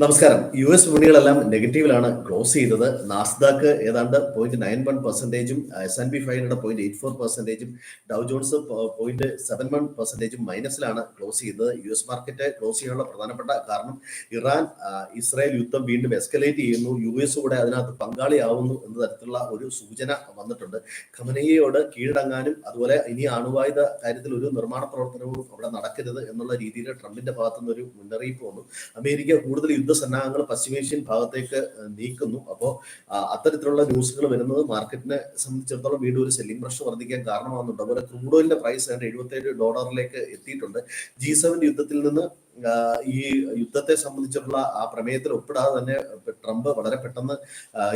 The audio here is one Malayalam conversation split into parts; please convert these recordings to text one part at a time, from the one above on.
നമസ്കാരം. യു എസ് വിപണികളെല്ലാം നെഗറ്റീവിലാണ് ക്ലോസ് ചെയ്തത്. നാസ്ദാക്ക് ഏതാണ്ട് പോയിന്റ് നയൻ വൺ പെർസെന്റേജും എസ് എൻ ബി ഫൈവിന്റെ point eight four പെർസെന്റേജും Dow Jones point seven one പെർസെന്റേജും മൈനസിലാണ് ക്ലോസ് ചെയ്തത്. യു എസ് മാർക്കറ്റ് ക്ലോസ് ചെയ്യാനുള്ള പ്രധാനപ്പെട്ട കാരണം ഇറാൻ ഇസ്രായേൽ യുദ്ധം വീണ്ടും എസ്കലേറ്റ് ചെയ്യുന്നു. യു എസ് കൂടെ അതിനകത്ത് പങ്കാളിയാവുന്നു എന്ന തരത്തിലുള്ള ഒരു സൂചന വന്നിട്ടുണ്ട്. ഖമനയ്യയോട് കീഴടങ്ങാനും അതുപോലെ ഇനി അണുവായുധ കാര്യത്തിൽ ഒരു നിർമ്മാണ പ്രവർത്തനവും അവിടെ നടക്കരുത് എന്നുള്ള രീതിയിൽ ട്രംപിന്റെ ഭാഗത്തുനിന്ന് ഒരു മുന്നറിയിപ്പ് വന്നു. അമേരിക്ക കൂടുതൽ യുദ്ധസന്നാഹങ്ങൾ പശ്ചിമേഷ്യൻ ഭാഗത്തേക്ക് നീക്കുന്നു. അപ്പോൾ അത്തരത്തിലുള്ള ന്യൂസുകൾ വരുന്നത് മാർക്കറ്റിനെ സംബന്ധിച്ചിടത്തോളം വീണ്ടും ഒരു സെല്ലിംഗ് പ്രഷർ വർദ്ധിക്കാൻ കാരണമാകുന്നുണ്ട്. അതുപോലെ ക്രൂഡ് ഓയിലിന്റെ പ്രൈസ് ഏതാണ്ട് എഴുപത്തേഴ് ഡോളറിലേക്ക് എത്തിയിട്ടുണ്ട്. ജി സെവൻ യുദ്ധത്തിൽ നിന്ന് ഈ യുദ്ധത്തെ സംബന്ധിച്ചിട്ടുള്ള ആ പ്രമേയത്തിൽ ഒപ്പിടാതെ തന്നെ ട്രംപ് വളരെ പെട്ടെന്ന്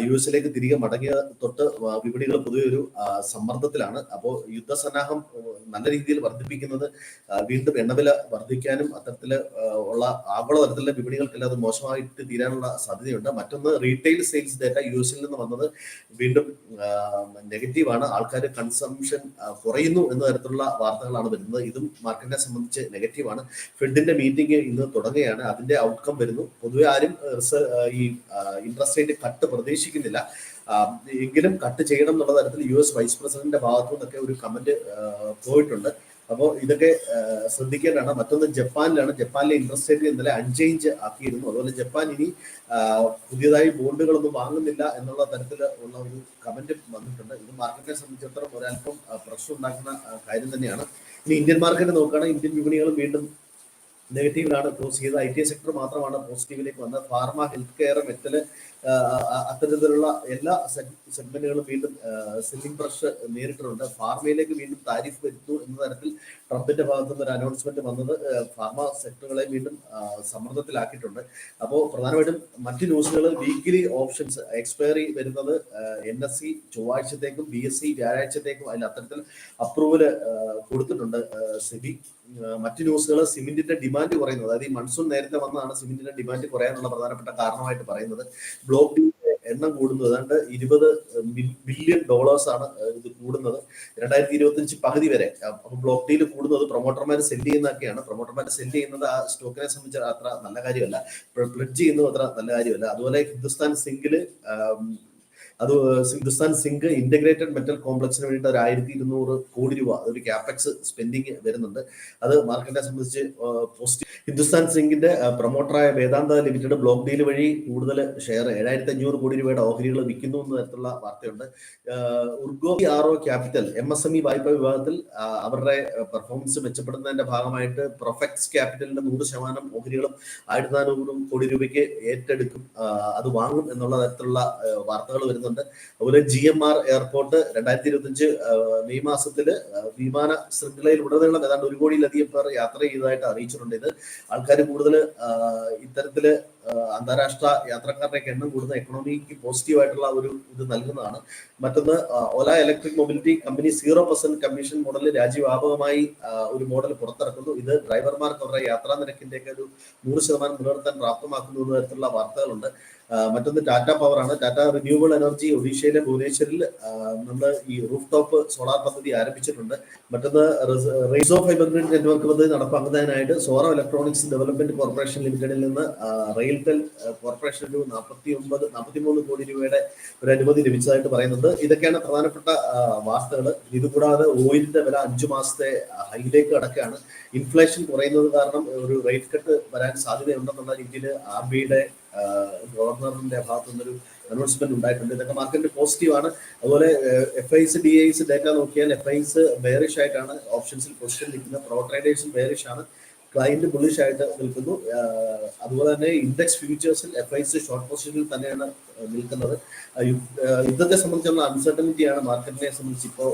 യു എസിലേക്ക് തിരികെ മടങ്ങിയ തൊട്ട് വിപണികൾ പൊതുവെ ഒരു സമ്മർദ്ദത്തിലാണ്. അപ്പോൾ യുദ്ധസന്നാഹം നല്ല രീതിയിൽ വർദ്ധിപ്പിക്കുന്നത് വീണ്ടും എണ്ണവില വർദ്ധിക്കാനും അത്തരത്തിൽ ഉള്ള ആഗോളതലത്തിലുള്ള വിപണികൾക്കെല്ലാം അത് മോശമായിട്ട് തീരാനുള്ള സാധ്യതയുണ്ട്. മറ്റൊന്ന് റീറ്റെയിൽ സെയിൽസ് ഡേറ്റ യു എസിൽ നിന്ന് വന്നത് വീണ്ടും നെഗറ്റീവാണ്. ആൾക്കാർ കൺസംഷൻ കുറയുന്നു എന്ന തരത്തിലുള്ള വാർത്തകളാണ് വരുന്നത്. ഇതും മാർക്കറ്റിനെ സംബന്ധിച്ച് നെഗറ്റീവാണ്. ഫെഡിന്റെ മീറ്റിംഗ് ഇന്ന് തുടങ്ങുകയാണ്. അതിന്റെ ഔട്ട്കം വരുന്നു. പൊതുവെ ആരും ഈ ഇൻട്രസ്റ്റ് റേറ്റ് കട്ട് പ്രതീക്ഷിക്കുന്നില്ല. എങ്കിലും കട്ട് ചെയ്യണം എന്നുള്ള തരത്തിൽ യു എസ് വൈസ് പ്രസിഡന്റിന്റെ ഭാഗത്തു നിന്നൊക്കെ ഒരു കമന്റ് പോയിട്ടുണ്ട്. അപ്പോൾ ഇതൊക്കെ ശ്രദ്ധിക്കേണ്ടതാണ്. മറ്റൊന്ന് ജപ്പാനിലാണ്. ജപ്പാനിലെ ഇൻട്രസ്റ്റ് റേറ്റ് ഇന്നലെ അൺചേഞ്ച് ആക്കിയിരുന്നു. അതുപോലെ ജപ്പാൻ ഇനി പുതിയതായി ബോണ്ടുകളൊന്നും വാങ്ങുന്നില്ല എന്നുള്ള തരത്തിൽ ഉള്ള ഒരു കമന്റ് വന്നിട്ടുണ്ട്. ഇത് മാർക്കറ്റിനെ സംബന്ധിച്ചിടത്തോളം ഒരല്പം പ്രശ്നം ഉണ്ടാക്കുന്ന കാര്യം തന്നെയാണ്. ഇനി ഇന്ത്യൻ മാർക്കറ്റ് നോക്കുകയാണെങ്കിൽ ഇന്ത്യൻ വിപണികളും വീണ്ടും നെഗറ്റീവിലാണ് ക്ലോസ് ചെയ്തത്. ഐ ടി സെക്ടർ മാത്രമാണ് പോസിറ്റീവിലേക്ക് വന്നത്. ഫാർമ ഹെൽത്ത് കെയർ മെറ്റൽ അത്തരത്തിലുള്ള എല്ലാ സെഗ്മെന്റുകളും വീണ്ടും സെല്ലിംഗ് പ്രഷർ നേരിട്ടിട്ടുണ്ട്. ഫാർമയിലേക്ക് വീണ്ടും താരിഫ് വരുത്തു എന്ന തരത്തിൽ ട്രംപിന്റെ ഭാഗത്തു നിന്ന് ഒരു അനൗൺസ്മെന്റ് വന്നത് ഫാർമ സെക്ടറുകളെ വീണ്ടും സമ്മർദ്ദത്തിലാക്കിയിട്ടുണ്ട്. അപ്പോൾ പ്രധാനമായിട്ടും മറ്റ് ന്യൂസുകൾ വീക്കിലി ഓപ്ഷൻസ് എക്സ്പയറി വരുന്നത് എൻ എസ് സി ചൊവ്വാഴ്ചത്തേക്കും ബി എസ് സി വ്യാഴാഴ്ചത്തേക്കും അതിൽ അത്തരത്തിൽ അപ്രൂവൽ കൊടുത്തിട്ടുണ്ട് സെബി. മറ്റ് ന്യൂസുകൾ സിമെന്റിന്റെ ഡിമാൻഡ് കുറയുന്നത്. അതായത് ഈ മൺസൂൺ നേരത്തെ വന്നതാണ് സിമെന്റിന്റെ ഡിമാൻഡ് കുറയാനുള്ള പ്രധാനപ്പെട്ട കാരണമായിട്ട് പറയുന്നത്. ബ്ലോക്ക് എണ്ണം കൂടുന്നത് ഏതാണ്ട് ഇരുപത് ബില്യൺ ഡോളേഴ്സ് ആണ് ഇത് കൂടുന്നത്. രണ്ടായിരത്തി ഇരുപത്തി അഞ്ച് പകുതി വരെ. അപ്പൊ ബ്ലോക്ക് ഡീൽ കൂടുന്നത് പ്രൊമോട്ടർമാർ സെൽ ചെയ്യുന്നതൊക്കെയാണ്. പ്രൊമോട്ടർമാർ സെൽ ചെയ്യുന്നത് ആ സ്റ്റോക്കിനെ സംബന്ധിച്ച് അത്ര നല്ല കാര്യമല്ല. പ്ലഡ്ജ് ചെയ്യുന്നത് അത്ര നല്ല കാര്യമല്ല. അതുപോലെ ഹിന്ദുസ്ഥാൻ സിംഗിൽ അത് ഹിന്ദുസ്ഥാൻ സിങ്ക് ഇന്റഗ്രേറ്റഡ് മെറ്റൽ കോംപ്ലക്സിന് വേണ്ടിയിട്ട് ഒരു ആയിരത്തി ഇരുന്നൂറ് കോടി രൂപ അതൊരു ക്യാപെക്സ് സ്പെൻഡിങ് വരുന്നുണ്ട്. അത് മാർക്കറ്റിനെ സംബന്ധിച്ച് പോസിറ്റീവ് ഹിന്ദുസ്ഥാൻ സിങ്കിന്റെ പ്രൊമോട്ടറായ വേദാന്ത ലിമിറ്റഡ് ബ്ലോക്ക് ഡീൽ വഴി കൂടുതൽ ഷെയർ ഏഴായിരത്തി അഞ്ഞൂറ് കോടി രൂപയുടെ ഓഹരികൾ വിൽക്കുന്നു എന്ന തരത്തിലുള്ള വാർത്തയുണ്ട്. ഉർഗോ R O capital M S M E വായ്പ വിഭാഗത്തിൽ അവരുടെ പെർഫോമൻസ് മെച്ചപ്പെടുന്നതിന്റെ ഭാഗമായിട്ട് പ്രൊഫെക്സ് ക്യാപിറ്റലിന്റെ നൂറ് ശതമാനം ഓഹരികളും ആയിരത്തി നാനൂറ് കോടി രൂപയ്ക്ക് ഏറ്റെടുക്കും അത് വാങ്ങും എന്നുള്ള തരത്തിലുള്ള വാർത്തകൾ വരുന്നുണ്ട്. അതുപോലെ ജി എം ആർ എയർപോർട്ട് രണ്ടായിരത്തി ഇരുപത്തിയഞ്ച് മെയ് മാസത്തിൽ വിമാന ശൃംഖലയിൽ ഉടനീളം ഏതാണ്ട് ഒരു കോടിയിലധികം പേർ യാത്ര ചെയ്തതായിട്ട് അറിയിച്ചിട്ടുണ്ട് ഇത്. ആൾക്കാർ കൂടുതൽ ഇത്തരത്തിൽ അന്താരാഷ്ട്ര യാത്രക്കാരുടെ എണ്ണം കൂടുന്ന എക്കണോമിക്ക് പോസിറ്റീവ് ആയിട്ടുള്ള ഒരു ഇത് നൽകുന്നതാണ്. മറ്റൊന്ന് Ola electric mobility company zero percent commission മോഡലിൽ രാജ്യവ്യാപകമായി ഒരു മോഡൽ പുറത്തിറക്കുന്നു. ഇത് ഡ്രൈവർമാർക്ക് അവരുടെ യാത്രാ നിരക്കിന്റെയൊക്കെ ഒരു നൂറ് ശതമാനം നിലനിർത്താൻ പ്രാപ്തമാക്കുന്നു എന്ന തരത്തിലുള്ള വാർത്തകളുണ്ട്. മറ്റൊന്ന് ടാറ്റ പവർ ആണ് ടാറ്റ റിന്യൂവബിൾ എനർജി ഒഡീഷയിലെ ഭുവനേശ്വരിൽ നമ്മൾ ഈ റൂഫ് ടോപ്പ് സോളാർ പദ്ധതി ആരംഭിച്ചിട്ടുണ്ട്. മറ്റൊന്ന് റേസ് ഫൈബർ ഗ്രിഡ് നെറ്റ്വർക്ക് പദ്ധതി നടപ്പാക്കുന്നതിനായിട്ട് സോറോ ഇലക്ട്രോണിക്സ് ഡെവലപ്മെന്റ് കോർപ്പറേഷൻ ലിമിറ്റഡിൽ നിന്ന് റെയിൽടെൽ കോർപ്പറേഷൻ ഒരു നാൽപ്പത്തി ഒമ്പത് നാൽപ്പത്തി മൂന്ന് കോടി രൂപയുടെ ഒരു അനുമതി ലഭിച്ചതായിട്ട് പറയുന്നുണ്ട്. ഇതൊക്കെയാണ് പ്രധാനപ്പെട്ട വാർത്തകൾ ഇതുകൂടാതെ ഓയിലിന്റെ വില അഞ്ചു മാസത്തെ ഹൈയിലേക്ക് അടക്കാണ് ഇൻഫ്ലേഷൻ കുറയുന്നത് കാരണം ഒരു റേറ്റ് കട്ട് വരാൻ സാധ്യതയുണ്ടെന്നുള്ള രീതിയിൽ ആർ ബിയുടെ ഗവർണറിന്റെ ഭാഗത്തു നിന്നൊരു അനൗൺസ്മെന്റ് ഉണ്ടായിട്ടുണ്ട്. ഇതൊക്കെ മാർക്കറ്റ് പോസിറ്റീവ് ആണ്. അതുപോലെ F ice D ice data നോക്കിയാൽ എഫ് ഐസ് ബെയറിഷ് ആയിട്ടാണ് ഓപ്ഷൻസിൽ പൊസിഷൻ നിൽക്കുന്നത്. പ്രോ ട്രേഡേഴ്സും ബെയറിഷ് ആണ്. ക്ലയന്റ് ബുള്ളിഷ് ആയിട്ട് നിൽക്കുന്നു. അതുപോലെ തന്നെ ഇൻഡെക്സ് ഫ്യൂച്ചേഴ്സിൽ എഫ് ഐസ് ഷോർട്ട് പൊസിഷനിൽ തന്നെയാണ് നിൽക്കുന്നത്. യുദ്ധത്തെ സംബന്ധിച്ചുള്ള അൺസർട്ടനിറ്റിയാണ് മാർക്കറ്റിനെ സംബന്ധിച്ച് ഇപ്പോൾ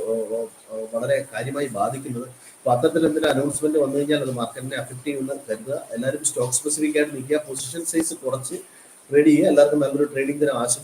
വളരെ കാര്യമായി ബാധിക്കുന്നത്. അപ്പൊ അത്തരത്തിൽ എന്തെങ്കിലും അനൗൺസ്മെന്റ് വന്നു കഴിഞ്ഞാൽ അത് മാർക്കറ്റിനെ അഫക്ട് ചെയ്യുമെന്ന് കരുതുക. എല്ലാവരും സ്റ്റോക്ക് സ്പെസിഫിക് ആയിട്ട് നിൽക്കുക. പൊസിഷൻ സൈസ് കുറച്ച് ரெடி எல்லாருக்கும் மெம்பர் ட்ரைனிங் தான் ஆசிப்